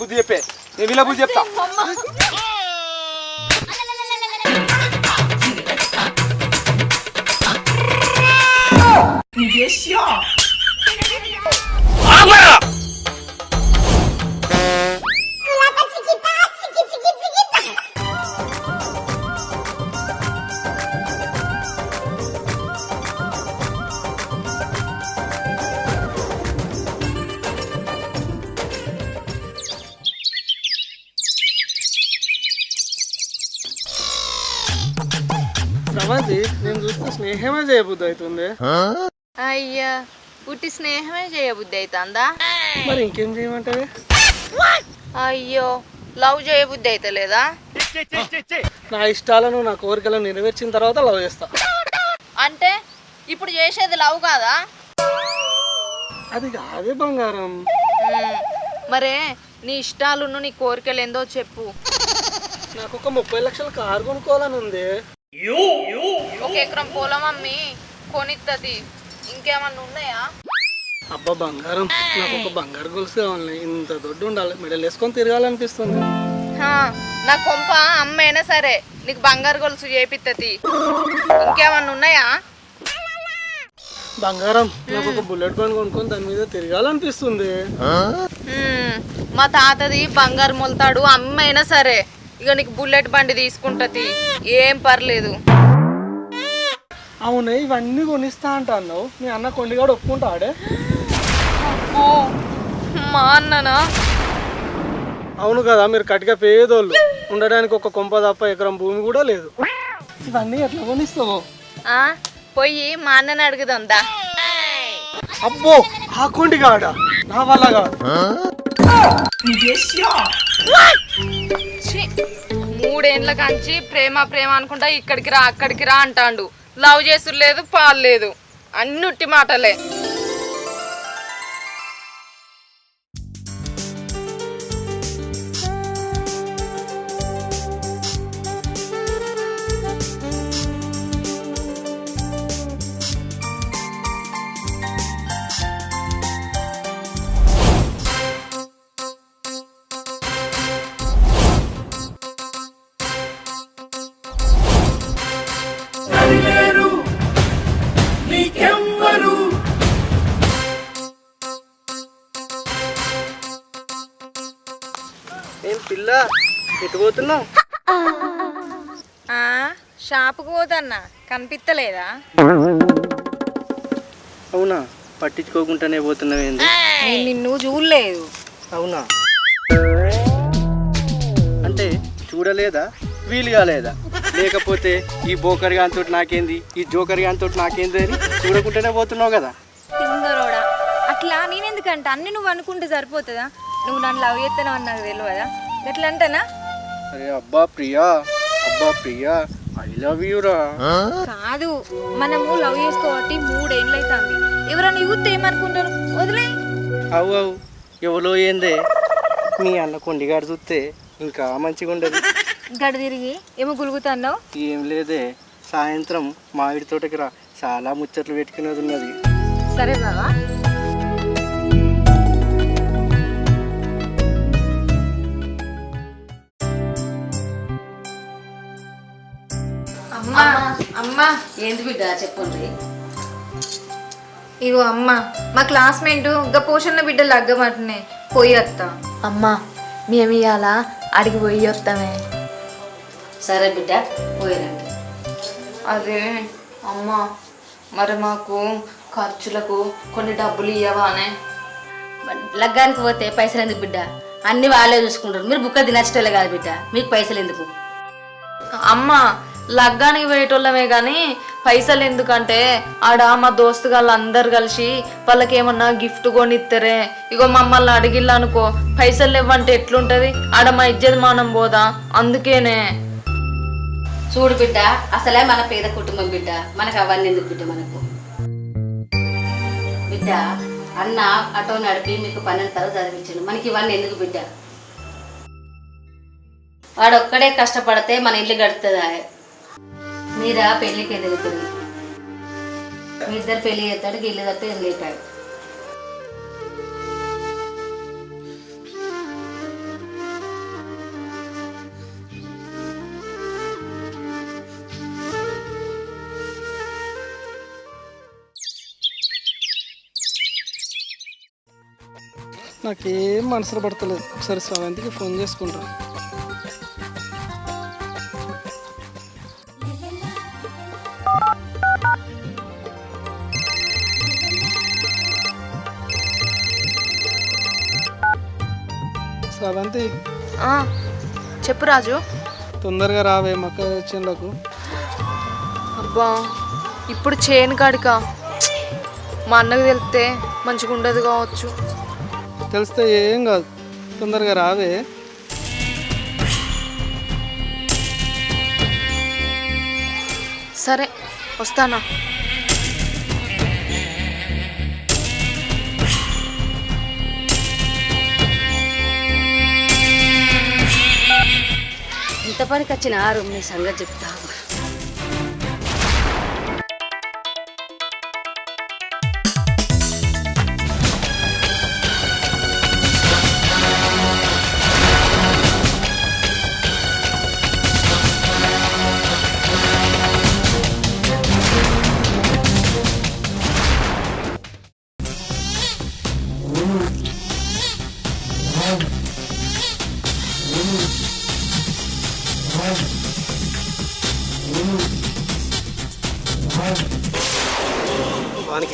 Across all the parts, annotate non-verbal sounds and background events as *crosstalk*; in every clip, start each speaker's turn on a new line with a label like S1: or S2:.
S1: బుద్ధి చెప్పే. నేను వీళ్ళ బుద్ధి చెప్తా.
S2: చేయబుద్ధి అవుతుంది
S3: అయ్యా పుట్టి స్నేహమే చేయబుద్ధి అవుతుందా
S2: మరి ఇంకేం చేయమంటావే
S3: అయ్యో లవ్ చేయబుద్ధి అయితే లేదా
S2: నా ఇష్టాలను నా కోరికలను నెరవేర్చిన తర్వాత లవ్ చేస్తా.
S3: అంటే ఇప్పుడు చేసేది లవ్ కాదా?
S2: అది కాదే బంగారం.
S3: మరే నీ ఇష్టాలును నీ కోరికలు ఏందో చెప్పు.
S2: నాకు ఒక ముప్పై లక్షల కారు కొనుక్కోవాలని ఉంది.
S3: ఒక ఎకరం పొలం అమ్మి కొనిత్తది. ఇంకేమన్నా ఉన్నాయా?
S2: అబ్బా బంగారం. నాకు ఒక బంగారు గొలుసు కావాలి. ఇంత దొడ్డు ఉండాలి. మెడల్ వేసుకొని తిరగాలనిపిస్తుంది.
S3: హా, నా కొంప అమ్మైనా సరే నీకు బంగారు గొలుసు చేపిత్తది. ఇంకేమన్నా ఉన్నాయా?
S2: బంగారం. నాకు ఒక బుల్లెట్ బండ్ కొనుక్కొని దాని మీద తిరగాలనిపిస్తుంది.
S3: మా తాతది బంగారు మొలతాడు. అమ్మైనా సరే. ఇక నీకు బుల్లెట్ బండి తీసుకుంటది ఏం పర్లేదు.
S2: అవునే ఇవన్నీ కొనిస్తా అంట అన్నావు. మీ అన్న కొండిగాడు ఒప్పుకుంటాడే?
S3: ఓ, మా అన్ననా?
S2: అవును కదా మీరు కట్టిగా పేదోళ్ళు. ఉండడానికి ఒక కొంప తప్ప ఎకరం భూమి కూడా లేదు. ఇవన్నీ ఎట్లా కొనిస్తావు?
S3: ఆ, పోయి మా అన్నని అడుగుదా
S2: అబ్బో ఆ కొండిగాడ నా వల్ల కాదు.
S3: మూడేండ్ల కంచి ప్రేమ ప్రేమ అనుకుంటా ఇక్కడికి రా అక్కడికి రా అంటాండు. లవ్ చేసుడు లేదు పాలు లేదు. అన్నుట్టి మాటలే.
S2: పోతున్నావు?
S3: ఆ, షాపుకు పోతన్నా. కనిపిస్తలేదా
S2: అవునా? పట్టించుకోకుండానే పోతున్నావు ఏంది?
S3: నేను నిన్ను చూడలేదు.
S2: అవునా? అంటే చూడలేదా? వీలు కాలేదా లేకపోతే ఈ బోకర్ గాంతో నాకేంది? ఈ జోకర్ గాంతో నాకేంది అని చూడకుండానే పోతున్నావు కదా?
S4: పింగరోడా అట్లా నేనెందుకంట? అన్ని నువ్వు అనుకుంటే సరిపోతుందా? నువ్వు నన్ను లవ్ చేస్తానో అని నాకు తెలియదా? ఎట్లా అంటనా
S2: అరే అబ్బా ప్రియా అబ్బా ప్రియా ఐ లవ్ యూ రా.
S4: కాదు మనము లవ్ చేసుకోబట్టి మూడేళ్ళు అవుతుంది ఎవరైనా యూత్ ఏమనుకుంటారు? వదిలే.
S2: అవు అవు. ఎవరో ఏందే? మీ అన్న కొండిగాడు చూస్తే ఇంకా మంచిగా ఉండదు
S4: గడ తిరిగి ఏమో గులుగుతున్నావు?
S2: ఏం లేదే. సాయంత్రం మామిడి తోటకి రా. చాలా ముచ్చట్లు పెట్టుకునేది ఉన్నది.
S4: సరే బావా
S3: అమ్మా అమ్మా
S5: ఏంది బిడ్డ చెప్పండి.
S4: ఇగో అమ్మ మా క్లాస్మేట్ ఇంకా పోషణ బిడ్డలు అగ్గమంటున్నాయి పోయి వస్తా
S5: అమ్మా మేము ఇవాళ అడిగి పోయి వస్తామే సరే బిడ్డ పోయిరండి
S3: అదే అమ్మా మరి మాకు ఖర్చులకు కొన్ని డబ్బులు ఇవ్వవానే
S5: లగ్గానికి పోతే పైసలు ఎందుకు బిడ్డ? అన్ని వాళ్ళే చూసుకుంటారు. మీరు బుక్క తినచ్చటోళ్ళే కాదు బిడ్డ. మీకు పైసలు ఎందుకు?
S3: అమ్మ లగ్గానికి పోయేటోళ్ళమే కానీ పైసలు ఎందుకంటే ఆడ మా దోస్తు గాళ్ళు అందరు కలిసి వాళ్ళకి ఏమన్నా గిఫ్ట్ కొని ఇస్తారే ఇగో మమ్మల్ని అడిగిల్లా అనుకో పైసలు ఇవ్వంటే ఎట్లుంటది? ఆడ మా ఇజ్జత్ మానం పోదా? అందుకేనే.
S5: చూడు బిడ్డ అసలే మన పేద కుటుంబం బిడ్డ. మనకు అవన్నీ ఎందుకు బిడ్డ మనకు? బిడ్డ అన్న ఆటో నడిపి మీకు పన్నెండు తరగతి చదివించండు. మనకి ఇవన్నీ ఎందుకు బిడ్డ? వాడు ఒక్కడే కష్టపడితే మన ఇల్లు గడుతుంది మీరా పెళ్ళికి ఎదుగుతుంది మీ ఇద్దరు పెళ్ళి చేస్తాడు గిల్లు తప్ప ఏం లేపాడు?
S6: నాకేం మనసులో పడతలేదు. ఒకసారి స్రవంతికి ఫోన్ చేసుకుంటాను స్రవంతి
S7: ఆ, చెప్పు రాజు.
S6: తొందరగా రావే మక్క చేనులకు
S7: అబ్బా ఇప్పుడు చేయను కాడికా. మా అన్నకు తెలిస్తే మంచిగా ఉండదు కావచ్చు.
S6: తెలిస్తే ఏం కాదు. తొందరగా రావే.
S7: సరే వస్తానా?
S5: కొత్త పనికి వచ్చిన ఆరు మీ సంగతి చెప్తా.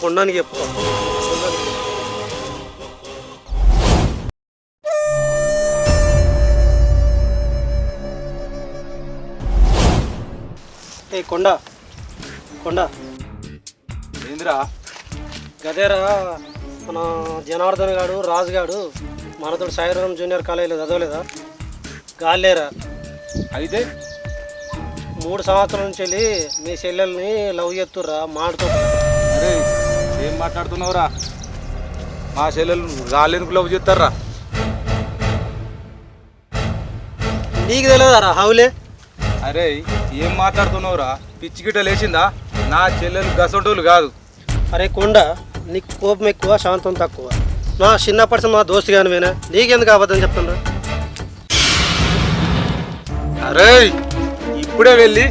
S6: చెప్తా. ఏ కొండ. కొండ.
S1: ఏందిరా?
S6: గదేరా మన జనార్దన్ గాడు రాజు గాడు మనతో సాయిరామ్ జూనియర్ కాలేజీలో చదవలేదా? గాలేరా
S1: అయితే?
S6: మూడు సంవత్సరాల నుంచి వెళ్ళి మీ చెల్లెల్ని లవ్ చేస్తుర్రా మాడుతో
S1: అరే ఏం మాట్లాడుతున్నావురా? మా చెల్లెలు గాలిందుకు లవ్ చేస్తారా?
S6: నీకు తెలియదారా హౌలే.
S1: అరే ఏం మాట్లాడుతున్నావురా? పిచ్చి గిట్ట లేచిందా? నా చెల్లెలు గసంటోళ్ళు కాదు.
S6: అరే కొండ నీకు కోపం ఎక్కువ శాంతం తక్కువ. నా చిన్నప్పటి మా దోస్తు కానీ వేనా? నీకెందుకు అబద్ధం చెప్తున్నా
S1: అరే ఇప్పుడే వెళ్ళి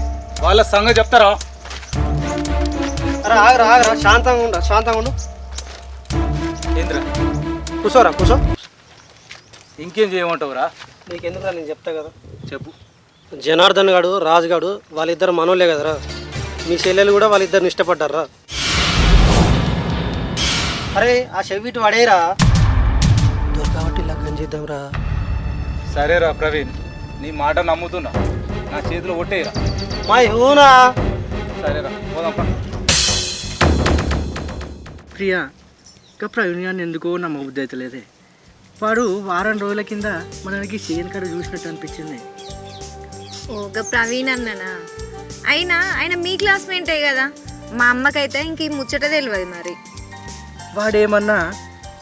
S1: వాళ్ళ సంగతి చెప్తారా?
S6: అరే ఆగరా ఆగరా శాంతంగా ఉండ శాంతంగా ఉండు.
S1: ఏంద్రా?
S6: కూర్చోరా కూర్చో.
S1: ఇంకేం చేయమంటావురా?
S6: నీకెందుకురా నేను చెప్తా కదా.
S1: చెప్పు.
S6: జనార్దన్ గాడు రాజు గాడు వాళ్ళిద్దరు మనోళ్ళే కదరా. మీ చెల్లెలు కూడా వాళ్ళిద్దరిని ఇష్టపడ్డారా? అరే ఆ చెవిటి వాడేరా దొరకబట్టి లగ్గం చేద్దాంరా.
S1: సరేరా ప్రవీణ్ నీ మాట నమ్ముతున్నా. నా చేతిలో ఒట్టేయరా
S6: మా ఊనా?
S1: సరేరా పోదాం.
S6: ప్రియా ఇంకా ప్రవీణ్ గారిని ఎందుకో నమ్మబుద్ధి అవుతలేదే వాడు వారం రోజుల కింద మనకి సీఎన్ కాడ చూసినట్టు అనిపించింది.
S4: ఓక ప్రవీణ్ అన్ననా అయినా ఆయన మీ క్లాస్మేటే కదా. మా అమ్మకైతే ఇంక ఈ ముచ్చట తెలియదు మరి.
S6: వాడేమన్నా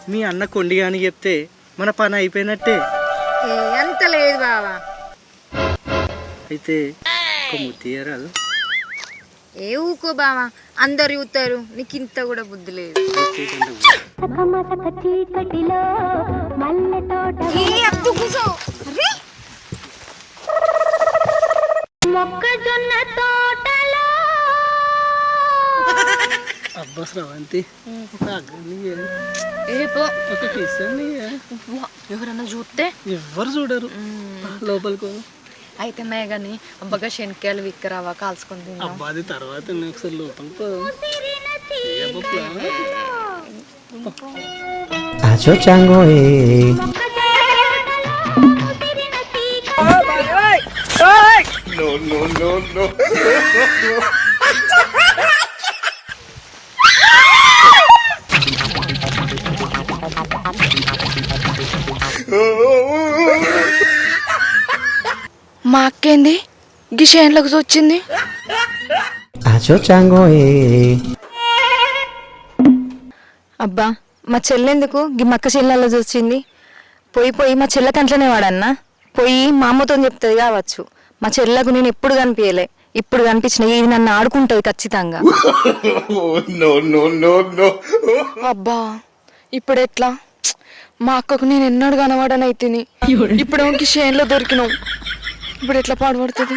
S6: మీ అన్న కొండి అని చెప్తే మన పని అయిపోయినట్టే?
S4: ఏ, అంత లేదు బావా.
S6: అయితే ఒక
S4: ఏ ఊకో బావా? అందరు చూస్తారు నీకు ఇంత కూడా బుద్ధి లేదు. కూసో. అరే,
S6: అబ్బా స్రవంతి.
S7: ఎవరన్నా చూస్తే
S6: ఎవ్వరు చూడరు. లోపలికి
S7: అయితే మే కానీ అబ్బగా శనక్కాయలు విక్కరావా కాల్చుకొని
S6: అబ్బా అది తర్వాత ఒకసారి లోపలికి పోదాం. ఏ పప్పులా?
S8: Acho
S7: మా అక్కేంది గి చేనులకు వచ్చింది.
S4: అబ్బా మా చెల్లెందుకు గి మక్క చెల్లెల్లో వచ్చింది పోయి పోయి మా చెల్లె కంట్లోనే వాడన్నా? పోయి మా అమ్మతో చెప్తుంది కావచ్చు. మా చెల్లెకు నేను ఎప్పుడు కనిపించలే ఇప్పుడు కనిపించిన ఇది నన్ను ఆడుకుంటుంది ఖచ్చితంగా.
S7: అబ్బా ఇప్పుడు ఎట్లా? మా అక్కకు నేను ఎన్నడు కనబడనైతిని. ఇప్పుడు గి చేనులో దొరికినావు. ఇప్పుడు ఎట్లా పాడుపడుతుంది?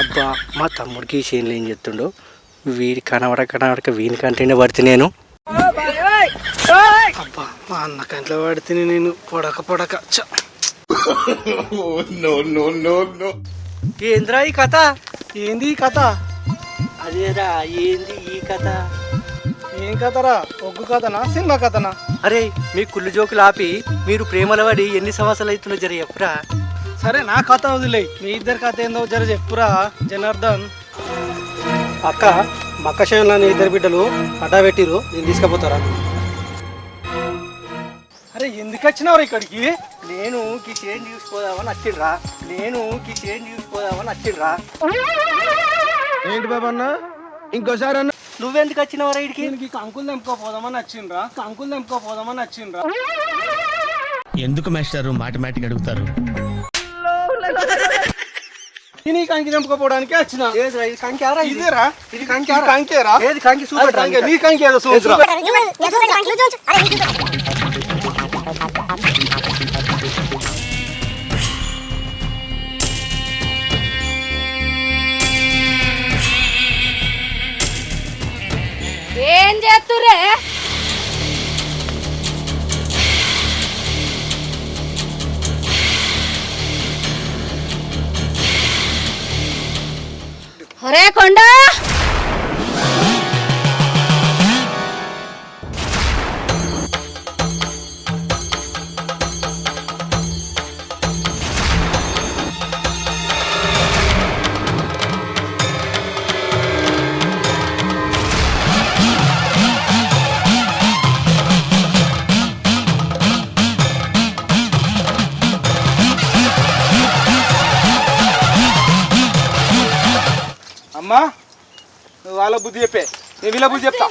S6: అబ్బా మా తమ్ముడికి చేనులు ఏం చెప్తుండో?
S2: వీడి కనబడ కనబడక వీని కంటేనే పడితే నేను. అబ్బా మా అన్న కంట్లో పడితే నేను. పొడక పొడక. ఏంద్రా ఈ కథ? ఏంది ఈ కథ? అదేరా ఏంది ఈ కథ?
S9: ఏం కథరా? ఒగ్గు కథనా? సినిమా కథనా?
S2: అరే మీ కుళ్ళు జోకులు ఆపి మీరు ప్రేమల పడి ఎన్ని సంవత్సరాలు అవుతుందో జర చెప్పురా.
S9: సరే నా కథ వదిలే మీ ఇద్దరి కథ ఏందో జర చెప్పురా జనార్దన్. అక్క మక్క శైలంలో ఇద్దరు బిడ్డలు అడ్డా పెట్టిరు నేను తీసుకుపోతారా? అరే ఎందుకు వచ్చినావు ఇక్కడికి?
S2: నేను కిషేన్ చూసుకోదామని వచ్చిండ్రా. నేను కిషేన్ చూసుకోదామని వచ్చిండ్రా.
S9: ఏంటి బాబన్న ఇంకోసారి అన్న.
S2: నువ్వెందుకు వచ్చినావు రైడ్కి
S9: దీనికి కంకులు తెంపుకోపోదామని వచ్చిండ్రా కంకులు తెంపుకోపోదామని వచ్చిండ్రా
S10: ఎందుకు మాస్టారు మాటమాటిక్ అడుగుతారు
S9: నేను ఈ కంకి తెంపుకోపోవడానికి వచ్చిన
S2: ఏదిరా ఇది కంకారా ఇది?
S9: ఇదేరా
S2: ఇది కంకారా
S9: కంకేరా
S2: ఏది కంకి సూపర్
S9: కంకే నీ కంకి ఏదో సూచన
S5: ఏం చేస్తురే ఒరే కొండ
S1: వాళ్ళ బుద్ధి చెప్పే. నేను వీళ్ళ బుద్ధి చెప్తా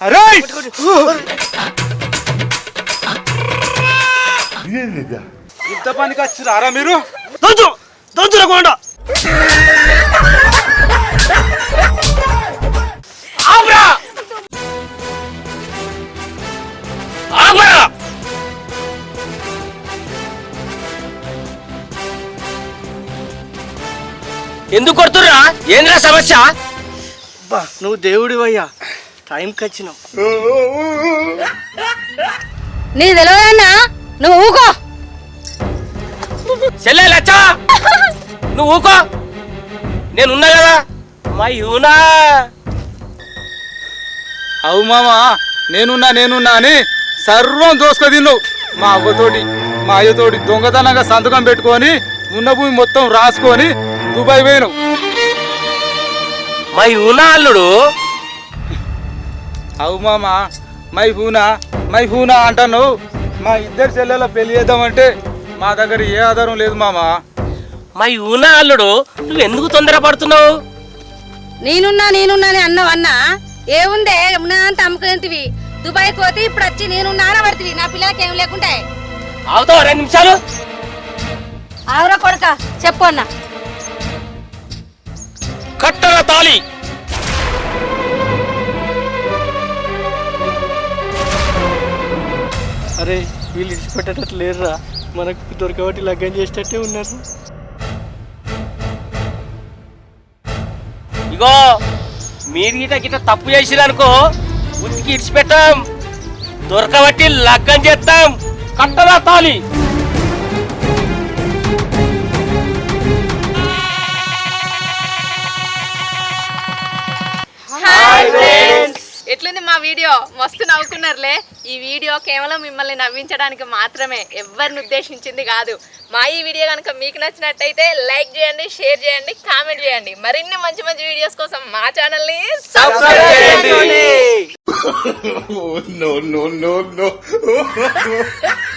S1: అరే ఇంత పనికి వచ్చిరారా మీరు?
S9: దంచు! దంచురకుండా
S2: ఎందుకు కొడుతుర్రా? ఏంద్రా సమస్య? బా నువ్వు దేవుడివయ్యా. టైంకి వచ్చినావు.
S5: నీ తెలియదన్నా నువ్వు ఊకో!
S2: చెల్లె లచ్చా! నువ్వు ఊకో! నేనున్నా కదా? మా
S1: అవు మామా నేనున్నా నేనున్నా అని సర్వం దోసుక తిన్నావు మా అవ్వతోటి మా అయ్యతోటి దొంగతనంగా సంతకం పెట్టుకొని ఉన్న భూమి మొత్తం రాసుకొని దుబాయ్ పోయినావు.
S2: మా యూనా అల్లుడు?
S1: అవు మామా మై హూనా మై హూనా అంటాను మా ఇద్దరు చెల్లెల పెళ్ళి చేద్దామంటే మా దగ్గర ఏ ఆధారం లేదు మామా.
S2: మా యూనా అల్లుడు నువ్వు ఎందుకు తొందరపడుతున్నావు
S5: నేనున్నా నేనున్నా అని అన్నావన్నా ఏముందే ఉన్నా అంత అమ్ముకునేంటివి. దుబాయ్ పోతే ఇప్పుడు వచ్చి నేనున్నా అని పడుతుంది నా పిల్లలకి ఏం లేకుంటాయి
S2: అవుతావు రెండు నిమిషాలు?
S5: ఆవురా కొడక చెప్పు అన్న.
S2: కట్టల తాళి.
S9: అరే వీళ్ళు ఇడిచిపెట్టేటట్లు లేరురా. మనకు దొరకబట్టి లగ్గం చేసేటట్టే ఉన్నారు.
S2: ఇగో మీరు గిట గిట తప్పు చేసిరనుకో ఉతికి ఇడిచిపెట్టాం. దొరకబట్టి లగ్గం చేస్తాం కట్టరా తాలి
S3: ఎట్లుంది మా వీడియో? మస్తు నవ్వుకున్నారులే. ఈ వీడియో కేవలం మిమ్మల్ని నవ్వించడానికి మాత్రమే. ఎవరిని ఉద్దేశించింది కాదు. మా ఈ వీడియో కనుక మీకు నచ్చినట్టయితే లైక్ చేయండి షేర్ చేయండి కామెంట్ చేయండి. మరిన్ని మంచి మంచి వీడియోస్ కోసం మా ఛానల్ని
S2: సబ్స్క్రైబ్ చేయండి. *laughs*
S10: Oh, *laughs*